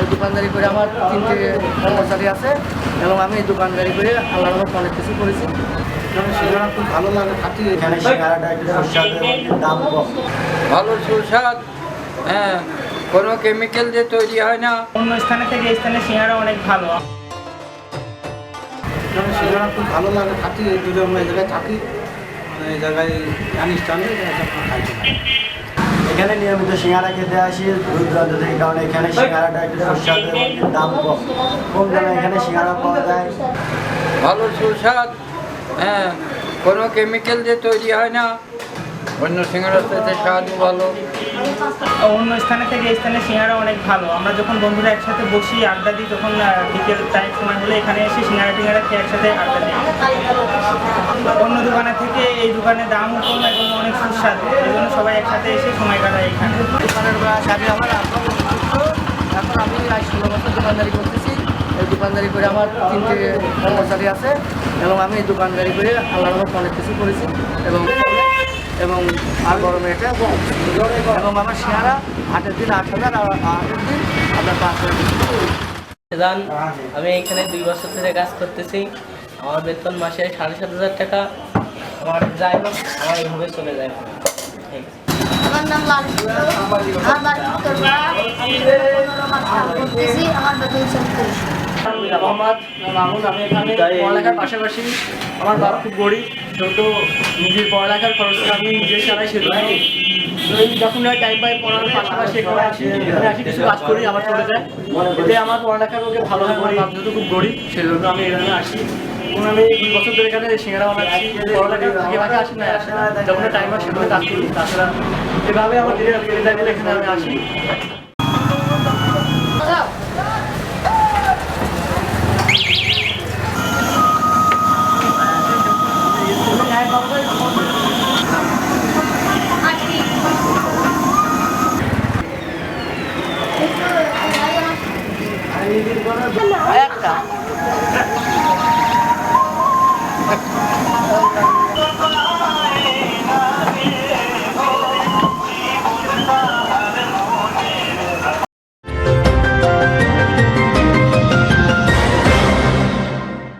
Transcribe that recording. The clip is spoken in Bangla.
এই দোকানদারি করে আমার তিনটে কর্মচারী আছে এবং আমি এই দোকানদারি করে আল্লাহর রহমতে অনেক কিছু করেছি। সিঙ্গারা খুব ভালো লাগে খাটি। এখানে সিঙ্গারাটা একটু সুস্বাদু দাম কম। ভালো সুস্বাদ হ্যাঁ কোনো কেমিক্যাল দিয়ে তৈরি হয় না। অন্য স্থানে থেকে এই স্থানে সিঙ্গারা অনেক ভালো। সিঙ্গারা খুব ভালো লাগে খাটি। দুজন আমরা এই জায়গায় থাকি। মানে এই জায়গায় আনিষ্ঠানে খাইতে পারি এখানে নিয়মিত সিঙ্গারা খেতে আসি দূর দূরান্ত থেকে কারণ এখানে সিঙ্গারাটা একটু সুস্বাদু এবং দাম কম। কম দামে এখানে সিঙ্গারা পাওয়া যায়। ভালো সুস্বাদ। হ্যাঁ কোনো কেমিক্যাল দিয়ে তৈরি হয় না। অন্য সিঙ্গারার সাথে স্বাদও ভালো। অন্য স্থানে থেকে এই স্থানে সিঙ্গারা অনেক ভালো। আমরা যখন বন্ধুরা একসাথে বসি আড্ডা দিই তখন বিকেল টাইম সময় হলে এখানে এসে সিঙ্গারা টিঙ্গারা খেয়ে একসাথে আড্ডা দিই। অন্য দোকানের থেকে এই দোকানের দামও কম এবং অনেক সুস্বাদু। এই জন্য সবাই একসাথে এসে সময় কাটায় এখানে। দোকানের সাথে আমার এখন আমি আজ ষোলো বছর দোকানদারি করতেছি। এই দোকানদারি করে আমার তিনটে কর্মচারী আছে এবং আমি এই দোকানদারি করে আল্লাহর রহমতে অনেক কিছু করেছি এবং এবং আর গরমে এটা এবং আমার শেয়ারা আটের দিন আট হাজার আর আটের দিন আপনার পাঁচ হাজার জান আমি এখানে দুই বছর ধরে কাজ করতেছি। আমার বেতন মাসে সাড়ে সাত হাজার টাকা। আমার যাই হোক আমার এইভাবে চলে যায়। আমার নাম লাল আমার উত্তরপাড়া বেতন চলতেছি মোহাম্মদ মামুন আমি এখানে পড়ালেখার পাশাপাশি আমার বাবা খুব গরিব যেহেতু নিজের পড়ালেখার খরচ আমি নিজে চালাই সেজন্য যখন টাইম পাই পড়ার পাশাপাশি এখানে আসি এখানে আসি কিছু কাজ করি আবার চলে যায় এতে আমার পড়ালেখার ওকে ভালো হয় আমার বাপ যেহেতু খুব গরিব সেজন্য আমি এখানে আসি। এবং আমি দুই বছর ধরে এখানে সিঙ্গারা বানাচ্ছি পড়ালেখার ফাঁকে ফাঁকে আসি না আসি না যখন টাইম হয় সেখানে কাজ করি তাছাড়া এভাবে আমার দিনের টাইমে এখানে আমি আসি। একটা।